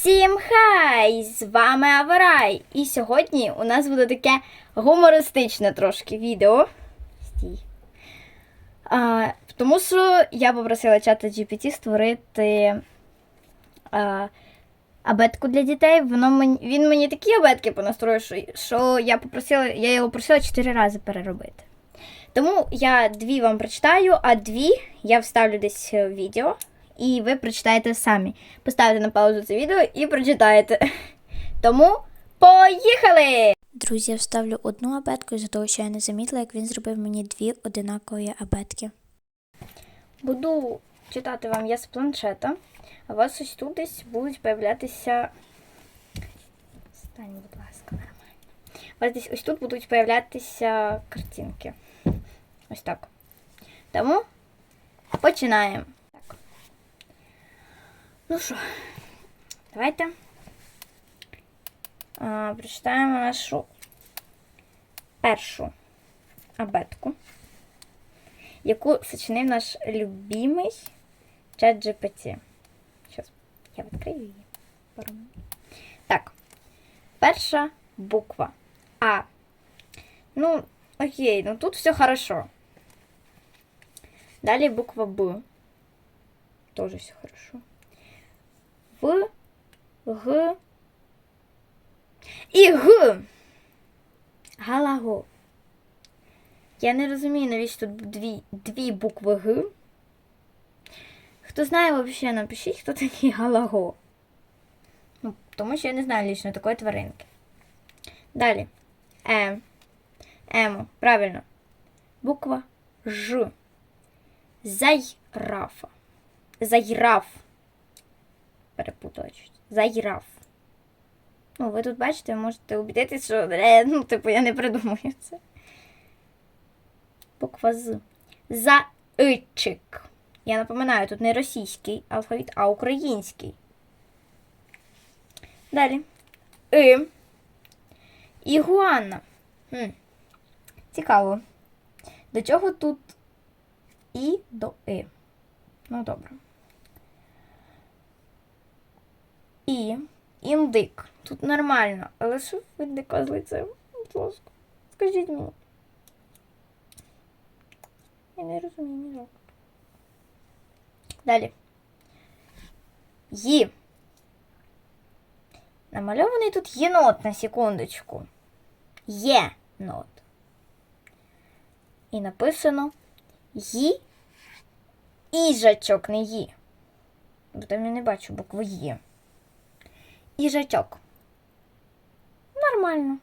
Всім хай! З вами Аварай! І сьогодні у нас буде таке гумористичне трошки відео. Стій. А, тому що я попросила чата GPT створити а, абетку для дітей. Воно мені, він мені такі абетки понастроїв, що, що я попросила, я його просила 4 рази переробити. Тому я дві вам прочитаю, а дві я вставлю десь в відео, і ви прочитаєте самі. Поставите на паузу це відео і прочитаєте. Тому поїхали! Друзі, я вставлю одну абетку із-за того, що я не замітила, як він зробив мені дві одинакові абетки. Буду читати вам я з планшета, а у вас ось тут десь будуть появлятися. Стань, будь ласка, нормально. У вас десь ось тут будуть появлятися картинки. Ось так. Тому починаємо. Ну що, давайте а, прочитаємо нашу першу абетку яку сочинив наш любимий чат GPT. Зараз я відкрию її. Так. Перша буква А. Ну, окей, ну тут все хорошо. Далі буква Б. Тоже все хорошо. В, Г. І Г. Галаго. Я не розумію, навіщо тут дві, дві букви Г. Хто знає, взагалі напишіть, хто такий Галаго. Ну, тому що я не знаю лічно такої тваринки. Далі. Е. Емо. Правильно. Буква Ж. Зайрафа. Зайраф. Перепутала чуть. Ну, ви тут бачите, можете убедитись, що е, ну, типу, я не придумую це. Буква З. Заичик. Я напоминаю, тут не російський алфавіт, а український. Далі. И. Ігуана. Хм. Цікаво. До чого тут І до И? Ну, добре. І. Індик. Тут нормально. Але що ви індика з лицем? Будь ласка. Скажіть мені. Я не розумію ні. Далі. Ї. Намальований тут єнот на секундочку. Є нот. І написано Ї. Іжачок, не Ї. Бо там я не бачу букви Є. Іжачок. Нормально.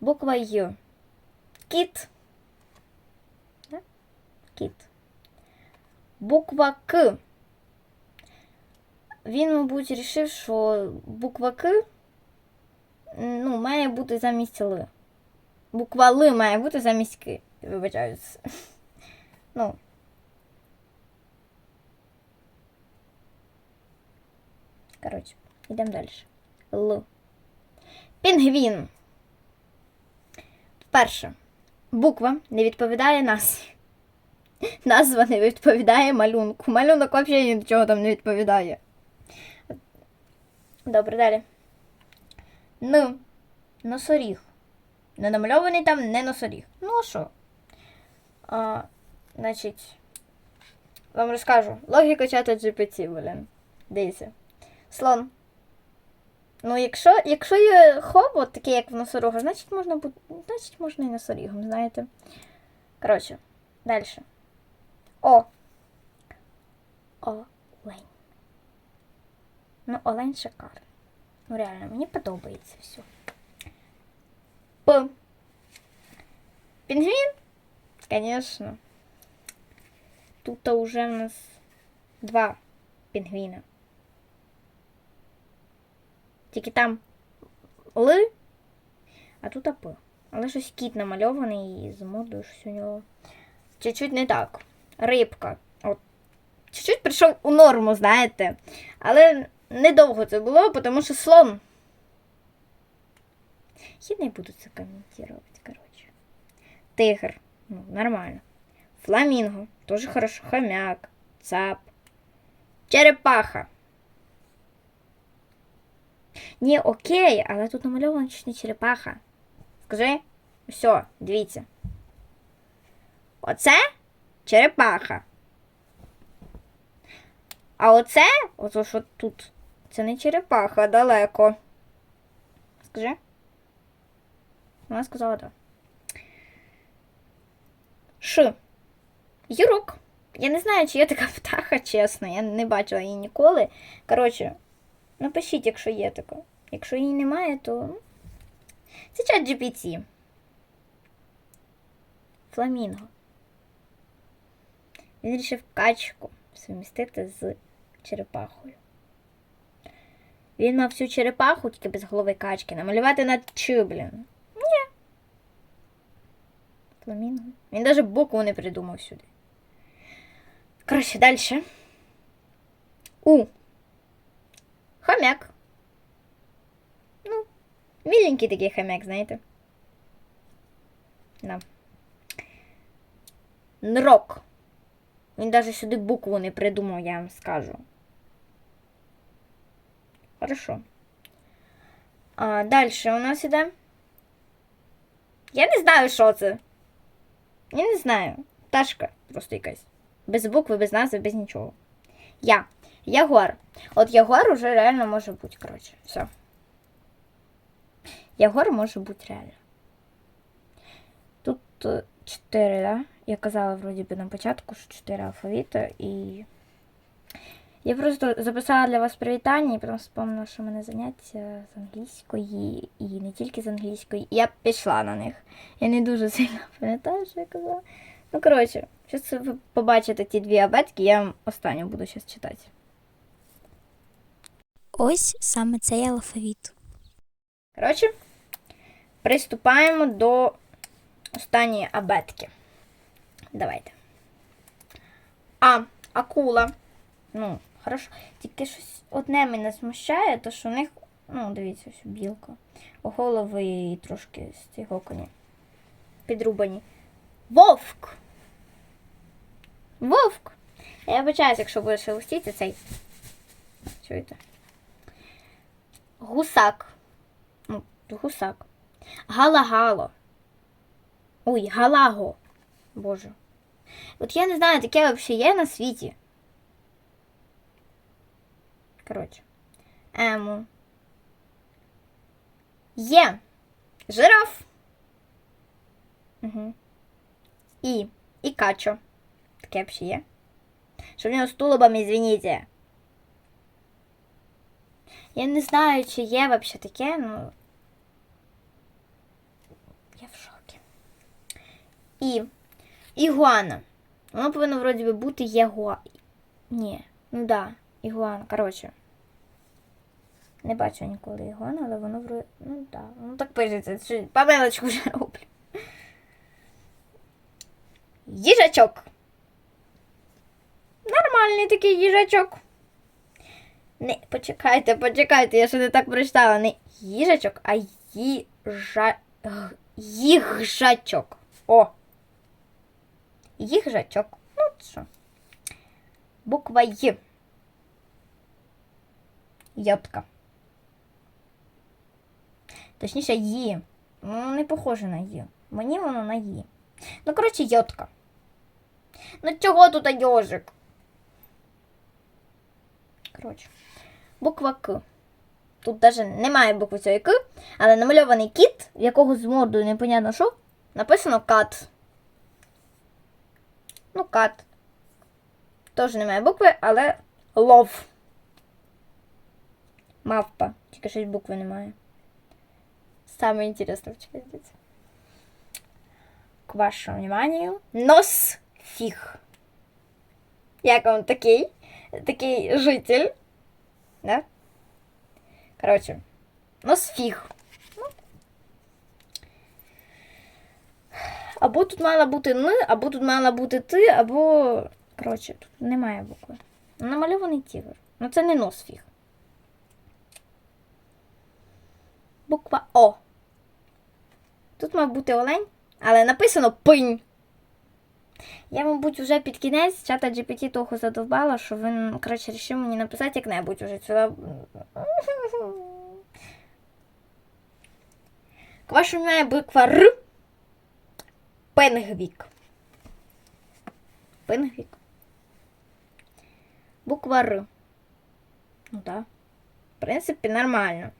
Буква Й. Кіт кіт. Буква К. Він, мабуть, вирішив, що буква К ну, має бути замість Л. Буква Л має бути замість К. Вибачаюсь. Ну. Коротше, йдемо далі. Л. Пінгвін. Перше. Буква не відповідає назві. Назва не відповідає малюнку. Малюнок взагалі ні до чого там не відповідає. Добре, далі. Н. Носоріг. Не намальований там не носоріг. Ну а що? А, Значить, вам розкажу. Логіка чата GPT, блін. Дивіться. Слон. Ну, якщо якщо є хобот, такий, як в носорога, значить можна бути. Значить можна і носорігом, знаєте. Коротше, далі. О. Олень. Ну, олень шикарний. Ну, реально, мені подобається все. П. Пінгвін? Конечно. Тут уже у нас два пінгвіна. Тільки там Л, а тут П. Але щось кіт намальований і з модою щось у нього. Чуть-чуть не так рибка. От. Чуть-чуть прийшов у норму, знаєте. Але недовго це було, тому що слон. Я не буду це коментувати, коротше. Тигр. Ну, нормально. Фламінго. Тоже хорошо. Хомяк. Цап. Черепаха. Ні, окей, але тут намальована не черепаха. Скажи, все, дивіться. Оце черепаха. А оце, ото що тут, це не черепаха, далеко. Скажи. Вона сказала так. Ш. Юрук. Я не знаю, чи є така птаха, чесно. Я не бачила її ніколи. Коротше, напишіть, якщо є така. Якщо її немає, то. Це чат GPT. Фламінго. Він вирішив качку сумістити з черепахою. Він мав всю черепаху, тільки без голови качки, намалювати на чи, блін. Ні. Фламінго. Він навіть букву не придумав сюди. Коротше, далі. У. Хомяк. Ну, миленький такий хомяк, знаєте. Да. Нрок. Він навіть сюди букву не придумав, я вам скажу. Хорошо. А, далі у нас іде. Я не знаю, що це. Я не знаю. Пташка просто якась. Без букви, без назви, без нічого. Я. Ягуар. От Ягуар уже реально може бути, коротше. Все. Ягуар може бути реально. Тут е, чотири, да? Я казала вроді би на початку, що чотири алфавіти і. Я просто записала для вас привітання і потім вспомнила, що в мене заняття з англійської і не тільки з англійської. Я пішла на них. Я не дуже сильно пам'ятаю, що я казала. Ну, коротше, зараз ви побачите ті дві абетки, я вам останню буду зараз читати. Ось саме цей алфавіт. Коротше, приступаємо до останньої абетки. Давайте. А, акула. Ну, хорошо. Тільки щось одне мене смущає, то що у них, ну, дивіться, ось білка. Голови трошки з цього коні. Підрубані. Вовк. Вовк. Я вибачаюсь, якщо буде шелестіти цей. Чуєте? Гусак. Ну, гусак. Галагало. Ой, галаго. Боже. От я не знаю, таке взагалі є на світі. Коротше. Ему. Є. Жираф. Угу. І. І качо. Таке взагалі є. Що в нього з тулубом, извините. Я не знаю, чи є взагалі таке, ну. Я в шокі. І. Ігуана. Воно повинно вроді би бути єгуа. Ні. Ну да, ігуана. Коротше. Не бачу ніколи ігуана, але воно вроді. Ну да. Ну так пишеться. Помилочку вже роблю. Їжачок. Нормальний такий їжачок. Не, почекайте, почекайте, я ще не так прочитала. Не їжачок, а їжа... їжачок. О. Їжачок. Ну, що. Буква Й. Йотка. Точніше, Ї. Ну, не похоже на Ї. Мені воно на Ї. Ну, коротше, йотка. Ну чого тут йожик? Коротше. Буква К. Тут навіть немає букви цієї К, але намальований кіт, в якого з мордою непонятно що, написано кат. Ну, кат. Теж немає букви, але лов. Мавпа. Тільки щось букви немає. Саме інтересне вчитися. К вашему вниманию. Нос фіг. Як вам такий? Такий житель. Да? Нос фіг. Ну. Або тут мала бути Н, або тут мала бути ти, або. Коротше, тут немає букви. Намальований тігр. Ну це не нос фіг. Буква О. Тут мав бути олень, але написано пинь. Я, мабуть, вже під кінець чата GPT того задовбала, що він, коротше, рішив мені написати як-небудь уже сюди. Квашена буква Р. Пенгвік. Пенгвік. Буква Р. Ну так. В принципі, нормально.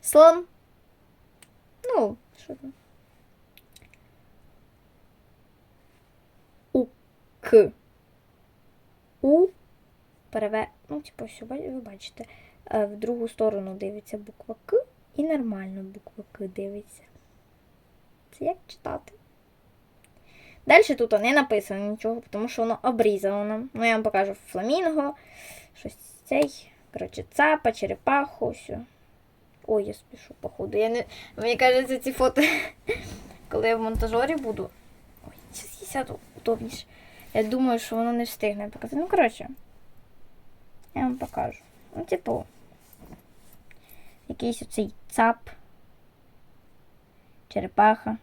Слон. Ну, що там? У. К. У. Переве... Ну, типу, ба- ви бачите. Е, В другу сторону дивиться буква К і нормально буква К дивиться. Це як читати? Далі тут не написано нічого, тому що воно обрізано. Ну, я вам покажу фламінго, щось цей. Коротше, цапа, черепаху, все. Ой, я спішу, походу. Я не... Мені кажеться, ці фото, коли я в монтажері буду. Ой, зараз я сяду удобніше. Я думаю, що воно не встигне показати. Ну, коротше, я вам покажу. Ну, типу, якийсь оцей цап, черепаха.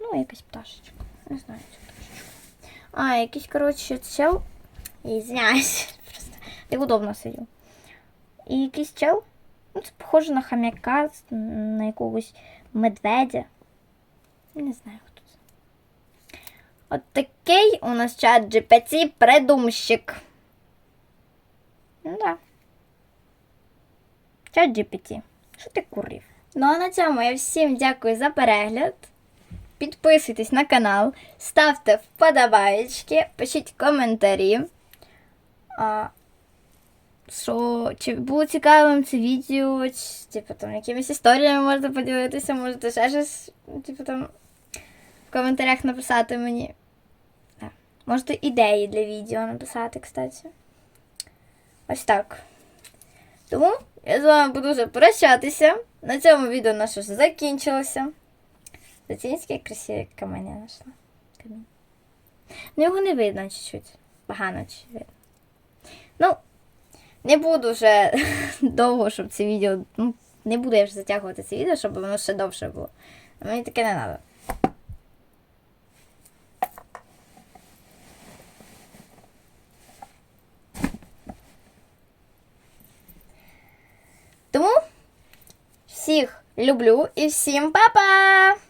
Ну, якась пташечка. Не знаю цю пташечку. А, якийсь, коротше, чел. І звиняюсь. Просто неудобно сидю. І якийсь чел. Ну, це похоже на хам'яка, на якогось медведя. Не знаю. От такий у нас чат GPT придумщик. Ну да. Чат GPT. Що ти курив? Ну а на цьому я всім дякую за перегляд. Підписуйтесь на канал, ставте вподобаєчки, пишіть коментарі. А, що, чи було цікавим це відео, чи, типу, там, якимись історіями можете поділитися, можете ще щось, типу, там, в коментарях написати мені. Можете ідеї для відео написати, кстати. Ось так. Тому я з вами буду вже прощатися. На цьому відео наше вже закінчилося. Зацінське красиве каміння знайшла. Камінь. Ну, його не видно чуть-чуть. Погано чуть видно. Ну, не буду вже довго, щоб це відео. Ну, не буду я вже затягувати це відео, щоб воно ще довше було. Мені таке не треба. Тому всіх люблю і всім па-па!